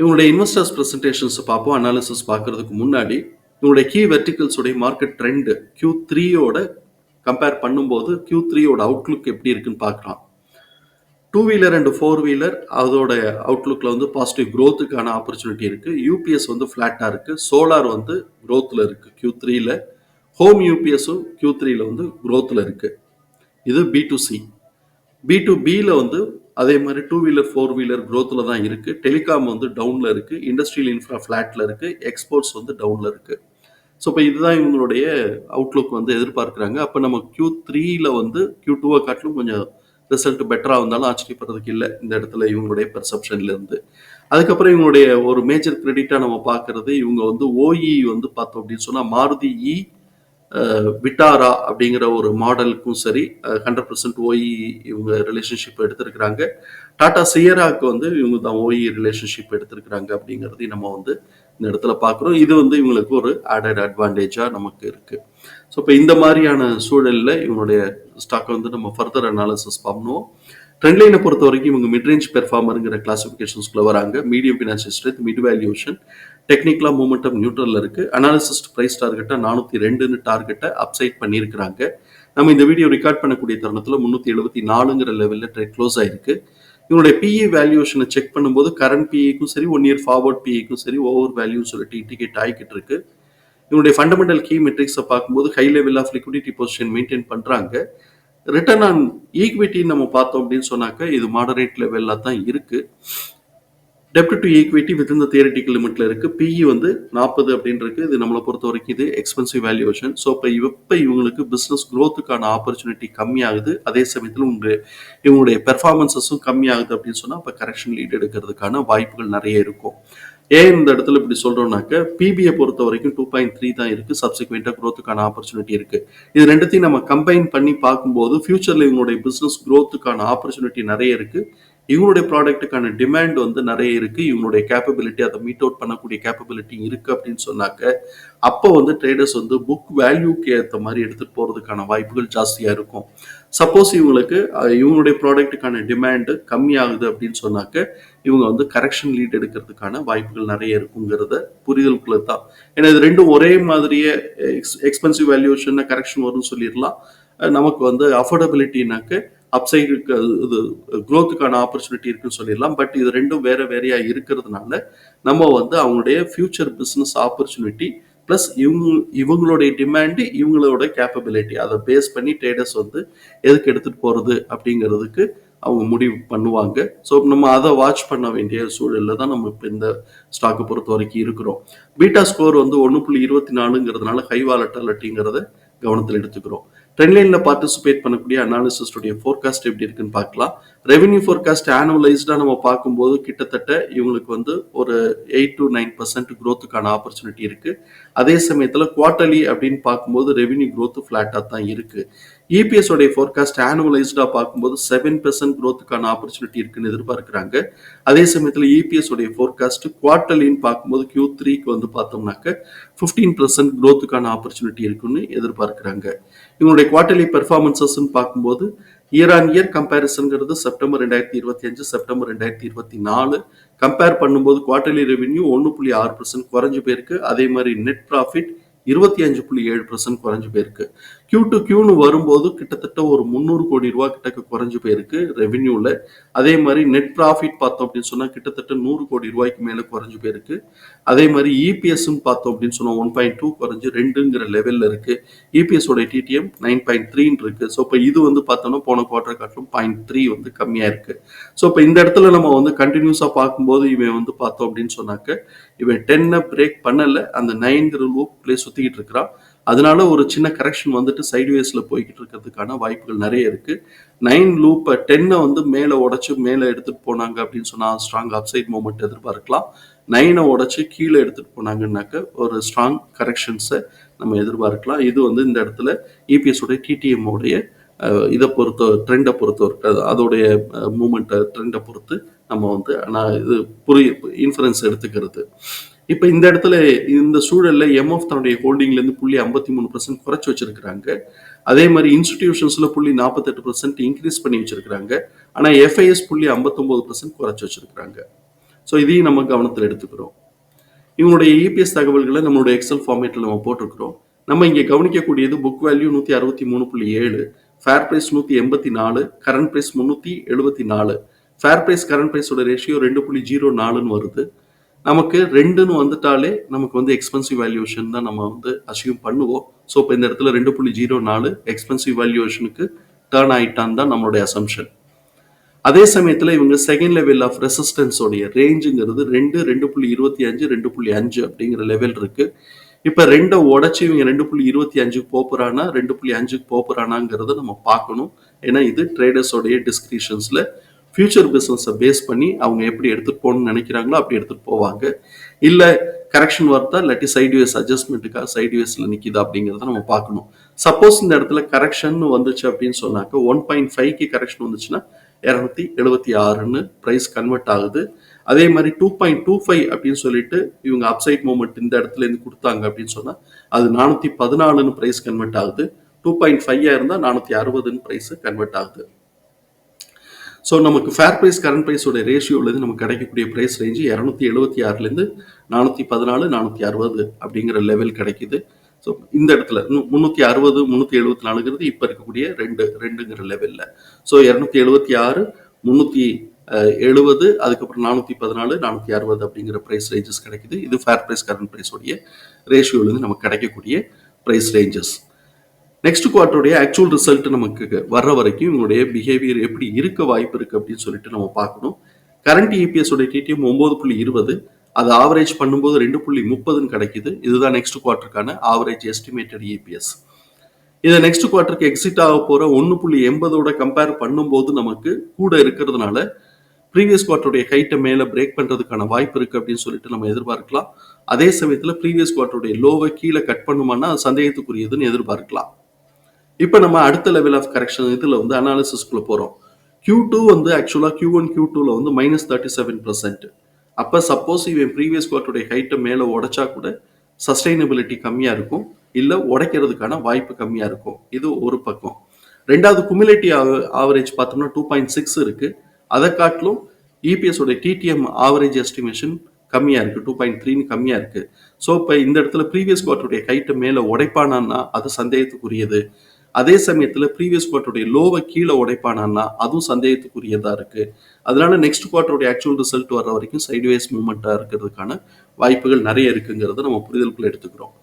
இவங்களுடைய இன்வெஸ்டர்ஸ் ப்ரெசன்டேஷன்ஸை பார்ப்போம் அனாலிசிஸ் பார்க்கறதுக்கு முன்னாடி இவங்களுடைய கீ வெர்டிகல்ஸுடைய மார்க்கெட் ட்ரெண்டு கியூ த்ரீயோட கம்பேர் பண்ணும்போது கியூ த்ரீயோட அவுட்லுக் எப்படி இருக்குன்னு பார்க்கலாம். Two wheeler and four wheeler அதோட அவுட்லுக்கில் வந்து பாசிட்டிவ் க்ரோத்துக்கான ஆப்பர்ச்சுனிட்டி இருக்குது யூபிஎஸ் வந்து ஃப்ளாட்டாக இருக்குது சோலார் வந்து க்ரோத்தில் இருக்குது கியூ த்ரீயில் ஹோம் யூபிஎஸும் கியூ த்ரீயில் வந்து க்ரோத்தில் இருக்குது இது B two C B two பியில் வந்து அதே மாதிரி டூ வீலர் ஃபோர் வீலர் க்ரோத்தில் தான் இருக்குது டெலிகாம் வந்து டவுனில் இருக்குது இண்டஸ்ட்ரியல் இன்ஃப்ரா ஃப்ளாட்டில் இருக்குது எக்ஸ்போர்ட்ஸ் வந்து டவுனில் இருக்குது ஸோ இப்போ இதுதான் இவங்களுடைய அவுட்லுக் வந்து எதிர்பார்க்குறாங்க. அப்போ நம்ம க்யூ த்ரீயில் வந்து க்யூ டூவை காட்டிலும் கொஞ்சம் ரிசல்ட் பெட்டராக இருந்தாலும் ஆச்சரியப்படுறதுக்கு இல்லை. இந்த இடத்துல இவங்களுடைய பெர்செப்ஷன்லேருந்து அதுக்கப்புறம் இவங்களுடைய ஒரு மேஜர் கிரெடிட்டாக நம்ம பார்க்குறது இவங்க வந்து ஓஇ வந்து பார்த்தோம் அப்படின்னு சொன்னால் மாருதி இ விட்டாரா அப்படிங்கிற ஒரு மாடலுக்கும் சரி ஹண்ட்ரட் பர்சன்ட் ஓஇ இவங்க ரிலேஷன்ஷிப் எடுத்திருக்கிறாங்க. டாடா சியராக்கு வந்து இவங்க தான் ஓஇ ரிலேஷன்ஷிப் எடுத்திருக்கிறாங்க அப்படிங்கிறதையும் நம்ம வந்து இந்த இடத்துல பார்க்குறோம். இது வந்து இவங்களுக்கு ஒரு ஆடட் அட்வான்டேஜாக நமக்கு இருக்குது ஸோ இப்போ இந்த மாதிரியான சூழலில் இவங்களுடைய ஸ்டாக்கை வந்து நம்ம ஃபர்தர் அனாலிசிஸ் பண்ணுவோம் ட்ரெண்ட்லைனை பொறுத்த வரைக்கும் இவங்க மிட்ரேஞ்ச் பெர்ஃபார்மருங்கிற கிளாசிஃபிகேஷன்ஸ்குள்ள வராங்க. Medium financial strength mid valuation டெக்னிக்கலாக மூமெண்டம் நியூட்ரலில் இருக்குது அனாலிசிஸ்ட் ப்ரைஸ் டார்கெட்டை நானூற்றி ரெண்டுன்னு டார்கெட்டை அப்சைட் பண்ணியிருக்கிறாங்க. நம்ம இந்த வீடியோ ரெக்கார்ட் பண்ணக்கூடிய தருணத்தில் முந்நூற்றி எழுபத்தி நாலுங்கிற லெவலில் ட்ரேட் க்ளோஸ் ஆயிருக்கு. இவனுடைய பிஇ வேல்யூஷனை செக் பண்ணும்போது கரண்ட் பிஇக்கும் சரி ஒன் இயர் ஃபார்வர்ட் பிஇக்கும் சரி ஓவர் வேல்யூ சொல்லிட்டு இண்டிகேட் ஆகிக்கிட்டு இருக்கு. இவனுடைய ஃபண்டமெண்டல் கீ மெட்ரிக்ஸை பார்க்கும்போது high level of liquidity position maintain பண்ணுறாங்க ரிட்டர்ன் ஆன் ஈக்விட்டின்னு நம்ம பார்த்தோம் அப்படின்னு சொன்னாக்க இது மாடரேட் லெவலில் தான் இருக்குது டெப்ட் டு ஈக்விட்டி வித் இந்த தியரட்டிக்கல் லிமிட்ல இருக்கு. பிஇ வந்து நாற்பது அப்படின்னு இருக்கு இது நம்மளை பொறுத்த வரைக்கும் இது எக்ஸ்பென்சிவ் வேல்யூவேஷன் ஸோ இப்போ இப்போ இவங்களுக்கு பிஸ்னஸ் க்ரோத்துக்கான ஆப்பர்ச்சுனிட்டி கம்மியாகுது. அதே சமயத்தில் உங்க இவங்களுடைய பெர்ஃபார்மன்சஸும் கம்மியாகுது அப்படின்னு சொன்னால் இப்போ கரெக்ஷன் லீட் எடுக்கிறதுக்கான வாய்ப்புகள் நிறைய இருக்கும். ஏன் இந்த இடத்துல இப்படி சொல்றோம்னாக்க பிபிஐ பொறுத்த வரைக்கும் டூ பாயிண்ட் த்ரீ தான் இருக்கு. சப்சிக்வெண்டா க்ரோத்துக்கான ஆப்பர்ச்சுனிட்டி இருக்கு. இது ரெண்டுத்தையும் நம்ம கம்பைன் பண்ணி பார்க்கும்போது ஃபியூச்சர்ல இவங்களுடைய பிசினஸ் க்ரோத்துக்கான ஆப்பர்ச்சுனிட்டி நிறைய இருக்கு. இவங்களுடைய ப்ராடக்ட்டுக்கான டிமாண்ட் வந்து நிறைய இருக்கு. இவங்களுடைய கேப்பபிலிட்டி அதை மீட் அவுட் பண்ணக்கூடிய கேப்பபிலிட்டி இருக்கு அப்படின்னு சொன்னாக்க அப்போ வந்து ட்ரேடர்ஸ் வந்து புக் வேல்யூக்கு ஏற்ற மாதிரி எடுத்துட்டு போறதுக்கான வாய்ப்புகள் ஜாஸ்தியா இருக்கும். சப்போஸ் இவங்களுக்கு இவங்களுடைய ப்ராடக்ட்டுக்கான டிமாண்டு கம்மியாகுது அப்படின்னு சொன்னாக்க இவங்க வந்து கரெக்ஷன் லீட் எடுக்கிறதுக்கான வாய்ப்புகள் நிறைய இருக்குங்கிறத புரிதலுக்குள்ள தான். ஏன்னா இது ரெண்டும் ஒரே மாதிரியே எக்ஸ் எக்ஸ்பென்சிவ் வேல்யூஷன் கரெக்ஷன் வரும்னு சொல்லிடலாம். நமக்கு வந்து அஃபோர்டபிலிட்டினாக்க அப்சைடு இது குரோத்துக்கான ஆப்பர்ச்சுனிட்டி இருக்குன்னு சொல்லிடலாம். பட் இது ரெண்டும் வேற வேறையா இருக்கிறதுனால நம்ம வந்து அவங்களுடைய ஃபியூச்சர் பிஸ்னஸ் ஆப்பர்ச்சுனிட்டி ப்ளஸ் இவங்க இவங்களுடைய டிமாண்டு இவங்களோட கேப்பபிலிட்டி அதை பேஸ் பண்ணி ட்ரேடர்ஸ் வந்து எதுக்கு எடுத்துகிட்டு போகிறது அப்படிங்கிறதுக்கு அவங்க முடிவு பண்ணுவாங்க. ஸோ நம்ம அதை வாட்ச் பண்ண வேண்டிய சூழலில் தான் நம்ம இப்போ இந்த ஸ்டாக்கை பொறுத்த வரைக்கும் இருக்கிறோம். பீட்டா ஸ்கோர் வந்து ஒன்று புள்ளி இருபத்தி நாலுங்கிறதுனால ஹை வாலட்டாலிட்டிங்கிறத கவனத்தில் எடுத்துக்கிறோம். ட்ரெண்ட்லைனில் பார்ட்டிசிபேட் பண்ணக்கூடிய அனாலிசிஸ்டுடைய ஃபோர்காஸ்ட் எப்படி இருக்குன்னு பார்க்கலாம். ரெவென்யூ ஃபோர்காஸ்ட் ஆனுவலைஸ்டாக நம்ம பார்க்கும்போது கிட்டத்தட்ட இவங்களுக்கு வந்து ஒரு எயிட் டு நைன் பர்சன்ட் க்ரோத்துக்கான ஆப்பர்ச்சுனிட்டி இருக்குது அதே சமயத்தில் குவார்டர்லி அப்படின்னு பார்க்கும்போது ரெவென்யூ க்ரோத்து ஃப்ளாட்டாக தான் இருக்குது இபிஎஸ் உடைய ஃபோர்காஸ்ட் ஆனுவலைஸ்டாக பார்க்கும்போது செவன் பெர்சன்ட் க்ரோத்துக்கான ஆப்பர்ச்சுனிட்டி இருக்குன்னு எதிர்பார்க்குறாங்க. அதே சமயத்தில் இபிஎஸ் உடைய ஃபோர்காஸ்ட் குவார்டர்லின்னு பார்க்கும்போது கியூ த்ரீக்கு வந்து பார்த்தோம்னாக்க ஃபிஃப்டீன் பர்சன்ட் க்ரோத்துக்கான ஆப்பர்ச்சுனிட்டி இருக்குன்னு எதிர்பார்க்குறாங்க. இவங்களுடைய குவார்டர்லி பெர்ஃபார்மன்சஸ்ன்னு பார்க்கும்போது இயர் ஆன் இயர் கம்பேரிசன்ங்கிறது செப்டம்பர் ரெண்டாயிரத்தி இருபத்தி அஞ்சு செப்டம்பர் ரெண்டாயிரத்தி இருபத்தி நாலு. கம்பேர் பண்ணும்போது குவார்டர்லி ரெவென்யூ ஒன்று புள்ளி ஆறு பர்சன்ட் குறைஞ்சு போயிருக்கு. அதே மாதிரி நெட் ப்ராஃபிட் இருபத்தி அஞ்சு புள்ளி ஏழு பர்சன்ட் குறைஞ்சு போயிருக்கு. கியூ டு கியூன்னு வரும்போது கிட்டத்தட்ட ஒரு முந்நூறு கோடி ரூபா கிட்டக்க குறைஞ்சு போயிருக்கு ரெவென்யூல அதே மாதிரி நெட் ப்ராஃபிட் பார்த்தோம் அப்படின்னு சொன்னா கிட்டத்தட்ட நூறு கோடி ரூபாய்க்கு மேல குறைஞ்சு போயிருக்கு. அதே மாதிரி இபிஎஸ் பார்த்தோம் அப்படின்னு சொன்னா ஒன் பாயிண்ட் டூ குறைஞ்சு ரெண்டுங்கிற லெவல்ல இருக்கு. இபிஎஸ் உடைய டிடிஎம் நைன் பாயிண்ட் த்ரீன்னு இருக்கு. ஸோ இப்போ இது வந்து பார்த்தோம்னா போன குவார்டர் காட்டிலும் பாயிண்ட் த்ரீ வந்து கம்மியா இருக்கு. ஸோ இப்போ இந்த இடத்துல நம்ம வந்து கண்டினியூஸா பார்க்கும்போது இவன் வந்து பார்த்தோம் அப்படின்னு சொன்னாக்க இவன் டென்னை பிரேக் பண்ணல. அந்த நைன்கிற லூப் பிளே சுத்திக்கிட்டு இருக்கிறான். அதனால ஒரு சின்ன கரெக்ஷன் வந்துட்டு சைட்வேஸில் போய்கிட்டு இருக்கிறதுக்கான வாய்ப்புகள் நிறைய இருக்கு. நைன் லூப்பை டென்னை வந்து மேலே உடைச்சு மேலே எடுத்துட்டு போனாங்க அப்படின்னு சொன்னால் ஸ்ட்ராங் அப்சைட் மூமெண்ட் எதிர்பார்க்கலாம். நைனை உடச்சி கீழே எடுத்துட்டு போனாங்கன்னாக்க ஒரு ஸ்ட்ராங் கரெக்ஷன்ஸை நம்ம எதிர்பார்க்கலாம். இது வந்து இந்த இடத்துல E இபிஎஸ் உடைய டிடிஎம் உடைய இதை பொறுத்த ட்ரெண்டை பொறுத்த வரைக்கும் அதோடைய மூமெண்ட்டை ட்ரெண்டை பொறுத்து நம்ம வந்து நான் இது புரிய இன்ஃபரன்ஸ் எடுத்துக்கிறது. இப்போ இந்த இடத்துல இந்த சூழல்ல எம்எஃப் தன்னுடைய ஹோல்டிங்லேருந்து புள்ளி ஐம்பத்தி மூணு பர்சன்ட் குறைச்சி வச்சிருக்கிறாங்க. அதே மாதிரி இன்ஸ்டிடியூஷன்ஸ்ல புள்ளி நாற்பத்தெட்டு பர்சன்ட் இன்க்ரீஸ் பண்ணி வச்சிருக்கிறாங்க. ஆனால் எஃப்ஐஎஸ் புள்ளி ஐம்பத்தொம்போது பர்சன்ட் குறைச்சி வச்சிருக்கிறாங்க. ஸோ இதையும் நம்ம கவனத்தில் எடுத்துக்கிறோம். இவங்களுடைய இபிஎஸ் தகவல்களை நம்மளுடைய எக்ஸல் ஃபார்மேட்டில் நம்ம போட்டிருக்கிறோம். நம்ம இங்கே கவனிக்கக்கூடியது புக் வேல்யூ நூற்றி அறுபத்தி மூணு புள்ளி ஏழு ஃபேர் ப்ரைஸ் நூற்றி எண்பத்தி நாலு கரண்ட் ப்ரைஸ் முந்நூற்றி எழுபத்தி நாலு. ஃபேர் ப்ரைஸ் கரண்ட் ப்ரைஸோட ரேஷியோ ரெண்டு புள்ளி ஜீரோ நாலுன்னு வருது. நமக்கு ரெண்டுன்னு வந்துட்டாலே நமக்கு வந்து எக்ஸ்பென்சிவ் வேல்யூஷன் தான் நம்ம வந்து அசியூம் பண்ணுவோம். ஸோ இப்போ இந்த இடத்துல ரெண்டு புள்ளி ஜீரோ நாலு எக்ஸ்பென்சிவ் வேல்யூஷனுக்கு டேர்ன் ஆயிட்டான் தான் நம்மளுடைய அசம்ஷன் அதே சமயத்தில் இவங்க செகண்ட் லெவல் ஆஃப் ரெசிஸ்டன்ஸோடைய ரேஞ்சுங்கிறது ரெண்டு ரெண்டு புள்ளி இருபத்தி அஞ்சு ரெண்டு புள்ளி அஞ்சு அப்படிங்கிற லெவல் இருக்கு. இப்போ ரெண்டை உடச்சி இவங்க ரெண்டு புள்ளி இருபத்தி அஞ்சுக்கு போப்புறானா ரெண்டு புள்ளி அஞ்சுக்கு போப்புறானாங்கிறத நம்ம பார்க்கணும். ஏன்னா இது ட்ரேடர்ஸோடைய டிஸ்கிரிப்ஷன்ஸில் ஃபியூச்சர் பிஸ்னஸை பேஸ் பண்ணி அவங்க எப்படி எடுத்துகிட்டு போகணும்னு நினைக்கிறாங்களோ அப்படி எடுத்துகிட்டு போவாங்க. இல்லை கரெக்ஷன் வருதா இல்லாட்டி சைட்வேஸ் அட்ஜஸ்ட்மெண்ட்டுக்காக சைட்வேஸில் நிற்கிதா அப்படிங்கிறத நம்ம பார்க்கணும். சப்போஸ் இந்த இடத்துல கரெக்ஷன் வந்துச்சு அப்படின்னு சொன்னாக்க ஒன் பாயிண்ட் ஃபைவ்க்கு கரெக்ஷன் வந்துச்சுன்னா இரநூத்தி எழுபத்தி ஆறுன்னு ப்ரைஸ் கன்வெர்ட் ஆகுது. அதே மாதிரி டூ பாயிண்ட் டூ ஃபைவ் அப்படின்னு சொல்லிட்டு இவங்க அப்சைட் மூமெண்ட் இந்த இடத்துல இருந்து கொடுத்தாங்க அப்படின்னு சொன்னால் அது நானூற்றி பதினாலுன்னு ப்ரைஸ் கன்வெர்ட் ஆகுது. டூ பாயிண்ட் ஃபைவ் இருந்தால் நானூற்றி அறுபதுன்னு ப்ரைஸ் கன்வெர்ட் ஆகுது. ஸோ நமக்கு ஃபேர் ப்ரைஸ் கரண்ட் ப்ரைஸோட ரேஷியோலேருந்து நமக்கு கிடைக்கக்கூடிய ப்ரைஸ் ரேஞ்சு இரநூத்தி எழுபத்தி ஆறுலேருந்து நானூற்றி பதினாலு நானூற்றி அறுபது அப்படிங்கிற லெவல் கிடைக்குது. ஸோ இந்த இடத்துல முந்நூற்றி அறுபது முந்நூற்றி எழுபத்தி நாலுங்கிறது இப்போ இருக்கக்கூடிய ரெண்டு ரெண்டுங்கிற லெவலில் ஸோ இரநூத்தி எழுபத்தி ஆறு முந்நூற்றி எழுபது அதுக்கப்புறம் நானூற்றி பதினாலு நானூற்றி அறுபது அப்படிங்கிற ப்ரைஸ் ரேஞ்சஸ் கிடைக்குது. இது ஃபேர் ப்ரைஸ் கரண்ட் ப்ரைஸோடைய ரேஷியோலேருந்து நமக்கு கிடைக்கக்கூடிய ப்ரைஸ் ரேஞ்சஸ் நெக்ஸ்ட் குவார்ட்டருடைய ஆக்சுவல் ரிசல்ட் நமக்கு வர்ற வரைக்கும் இவங்களுடைய பிஹேவியர் எப்படி இருக்க வாய்ப்பு இருக்கு அப்படின்னு சொல்லிட்டு நம்ம பார்க்கணும். கரண்ட் இபிஎஸ் உடைய டிடிஎம் ஒன்பது புள்ளி இருபது அது ஆவரேஜ் பண்ணும்போது ரெண்டு புள்ளி முப்பதுன்னு கிடைக்குது. இதுதான் நெக்ஸ்ட் குவார்ட்டருக்கான ஆவரேஜ் எஸ்டிமேட்டட் இபிஎஸ் இதை நெக்ஸ்ட் குவார்ட்டருக்கு எக்ஸிட் ஆக போற ஒன்று புள்ளி எண்பதோட கம்பேர் பண்ணும்போது நமக்கு கூட இருக்கிறதுனால ப்ரீவியஸ் குவார்ட்டருடைய ஹைட்டை மேலே பிரேக் பண்ணுறதுக்கான வாய்ப்பு இருக்குது அப்படின்னு சொல்லிட்டு நம்ம எதிர்பார்க்கலாம். அதே சமயத்தில் ப்ரீவியஸ் குவார்ட்டருடைய லோவை கீழே கட் பண்ணுமானா அது சந்தேகத்துக்குரியதுன்னு எதிர்பார்க்கலாம். இப்போ நம்ம அடுத்த லெவல் ஆஃப் கரெக்ஷன் இதில் வந்து அனாலிசிஸ்க்குள்ளே போகிறோம் கியூ டூ வந்து ஆக்சுவலாக கியூ ஒன் கியூ டூவில் வந்து மைனஸ் தேர்ட்டி செவன் பர்சன்ட் அப்போ சப்போஸ் இவன் ப்ரீவியஸ் குவார்ட்டருடைய ஹைட்டை மேலே உடைச்சா கூட சஸ்டைனபிலிட்டி கம்மியாக இருக்கும். இல்லை உடைக்கிறதுக்கான வாய்ப்பு கம்மியாக இருக்கும். இது ஒரு பக்கம். ரெண்டாவது குமிலேட்டிவ் ஆவரேஜ் பார்த்தோம்னா டூ பாயிண்ட் சிக்ஸ் இருக்குது அதை காட்டிலும் இபிஎஸ்சுடைய டிடிஎம் ஆவரேஜ் எஸ்டிமேஷன் கம்மியாக இருக்குது டூ பாயிண்ட் த்ரீன்னு கம்மியாக இருக்குது ஸோ இப்போ இந்த இடத்துல ப்ரீவியஸ் குவார்ட்டருடைய ஹைட்டை மேலே உடைப்பானான்னா அது சந்தேகத்துக்குரியது. அதே சமயத்தில் ப்ரீவியஸ் குவார்ட்டருடைய லோவை கீழே உடைப்பானான்னா அதுவும் சந்தேகத்துக்குரியதாக இருக்குது அதனால நெக்ஸ்ட் குவார்ட்டருடைய ஆக்சுவல் ரிசல்ட் வர்ற வரைக்கும் சைட்வேஸ் மூவ்மெண்ட்டாக இருக்கிறதுக்கான வாய்ப்புகள் நிறைய இருக்குங்கிறத நம்ம புரிதலுக்குள்ள எடுத்துக்கிறோம்.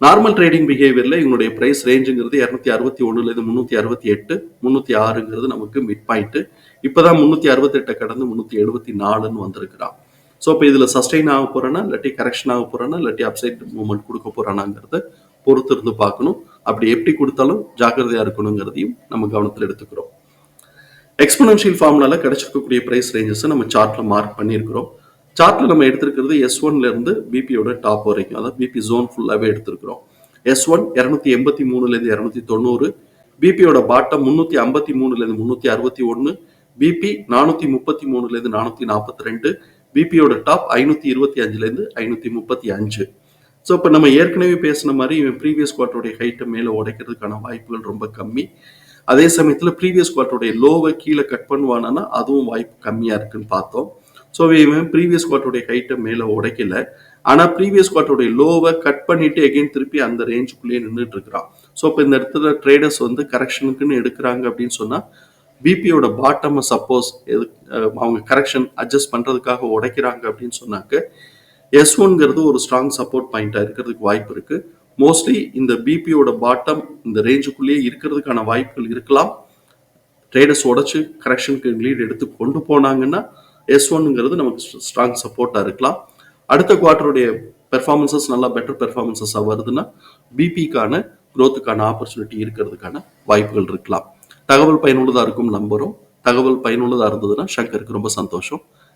நார்மல் ட்ரேடிங் பிஹேவியரில் இவங்களுடைய ப்ரைஸ் ரேஞ்சுங்கிறது இரநூத்தி அறுபத்தி ஒன்றுலேருந்து முந்நூற்றி அறுபத்தி எட்டு முந்நூற்றி ஆறுங்கிறது நமக்கு மிட் பாயிண்ட்டு இப்போ தான் முந்நூற்றி அறுபத்தெட்டை கடந்து முந்நூற்றி எழுபத்தி நாலுன்னு வந்திருக்கிறான். ஸோ இப்போ இதில் சஸ்டெயின் ஆக போகிறேன்னா இல்லாட்டி கரெக்ஷன் ஆக போகிறேன்னா இல்லாட்டி அப்சைட் மூவ்மெண்ட் கொடுக்க போகிறானாங்கிறது பொறுத்து இருந்து பார்க்கணும். அப்படி எப்படி கொடுத்தாலும் ஜாக்கிரதையாக இருக்கணுங்கிறதையும் நம்ம கவனத்தில் எடுத்துக்கிறோம். எக்ஸ்பனன்ஷியல் ஃபார்முலால கிடைச்சிருக்கக்கூடிய ப்ரைஸ் ரேஞ்சஸை நம்ம சார்ட்ல மார்க் பண்ணியிருக்கிறோம். சார்ட்ல நம்ம எடுத்திருக்கிறது எஸ் ஒன்ல இருந்து பிபியோட டாப் வரைக்கும். அதாவது பிபி ஜோன் ஃபுல்லாகவே எடுத்திருக்கிறோம். எஸ் ஒன் இரநூத்தி எண்பத்தி மூணுலேருந்து இரநூத்தி தொண்ணூறு பிபியோட பாட்டம் முன்னூத்தி ஐம்பத்தி மூணுலேருந்து முந்நூற்றி முன்னூத்தி அறுபத்தி ஒன்று பிபி நானூத்தி முப்பத்தி மூணுலேருந்து நானூற்றி நானூத்தி நாற்பத்தி ரெண்டு பிபியோட டாப் ஐநூத்தி இருபத்தி அஞ்சுலேருந்து ஐநூற்றி ஐநூத்தி முப்பத்தி அஞ்சு. ஸோ இப்போ நம்ம ஏற்கனவே பேசின மாதிரி இவன் ப்ரீவியஸ் குவார்ட்டருடைய ஹைட்டை மேலே உடைக்கிறதுக்கான வாய்ப்புகள் ரொம்ப கம்மி. அதே சமயத்தில் ப்ரீவியஸ் குவார்ட்டருடைய லோவை கீழே கட் பண்ணுவானா அதுவும் வாய்ப்பு கம்மியாக இருக்குன்னு பார்த்தோம். ஸோ இவன் ப்ரீவியஸ் குவார்ட்டருடைய ஹைட்டை மேலே உடைக்கல. ஆனால் ப்ரீவியஸ் குவார்ட்டருடைய லோவை கட் பண்ணிட்டு எகைன் திருப்பி அந்த ரேஞ்சுக்குள்ளேயே நின்றுட்டு இருக்கிறான் ஸோ இப்போ இந்த இடத்துல ட்ரேடர்ஸ் வந்து கரெக்ஷனுக்குன்னு எடுக்கிறாங்க அப்படின்னு சொன்னால் பிபியோட பாட்டமை சப்போஸ் எது அவங்க கரெக்ஷன் அட்ஜஸ்ட் பண்ணுறதுக்காக உடைக்கிறாங்க அப்படின்னு சொன்னாக்க எஸ் ஒன்ங்கிறது ஒரு ஸ்ட்ராங் சப்போர்ட் பாயிண்டாக இருக்கிறதுக்கு வாய்ப்பு இருக்கு. மோஸ்ட்லி இந்த பிபியோட பாட்டம் இந்த ரேஞ்சுக்குள்ளேயே இருக்கிறதுக்கான வாய்ப்புகள் இருக்கலாம். ட்ரேடர்ஸ் உடைச்சு கரெக்ஷனுக்கு லீட் எடுத்து கொண்டு போனாங்கன்னா எஸ் ஒன்னுங்கிறது நமக்கு ஸ்ட்ராங் சப்போர்ட்டாக இருக்கலாம். அடுத்த குவார்ட்டருடைய பெர்ஃபார்மன்சஸ் நல்லா பெட்டர் பெர்ஃபார்மன்சஸாக வருதுன்னா பிபிக்கான குரோத்துக்கான ஆப்பர்ச்சுனிட்டி இருக்கிறதுக்கான வாய்ப்புகள் இருக்கலாம். தகவல் பயனுள்ளதாக இருக்கும் நம்பரும் தகவல் பயனுள்ளதாக இருந்ததுன்னா சங்கருக்கு ரொம்ப சந்தோஷம்.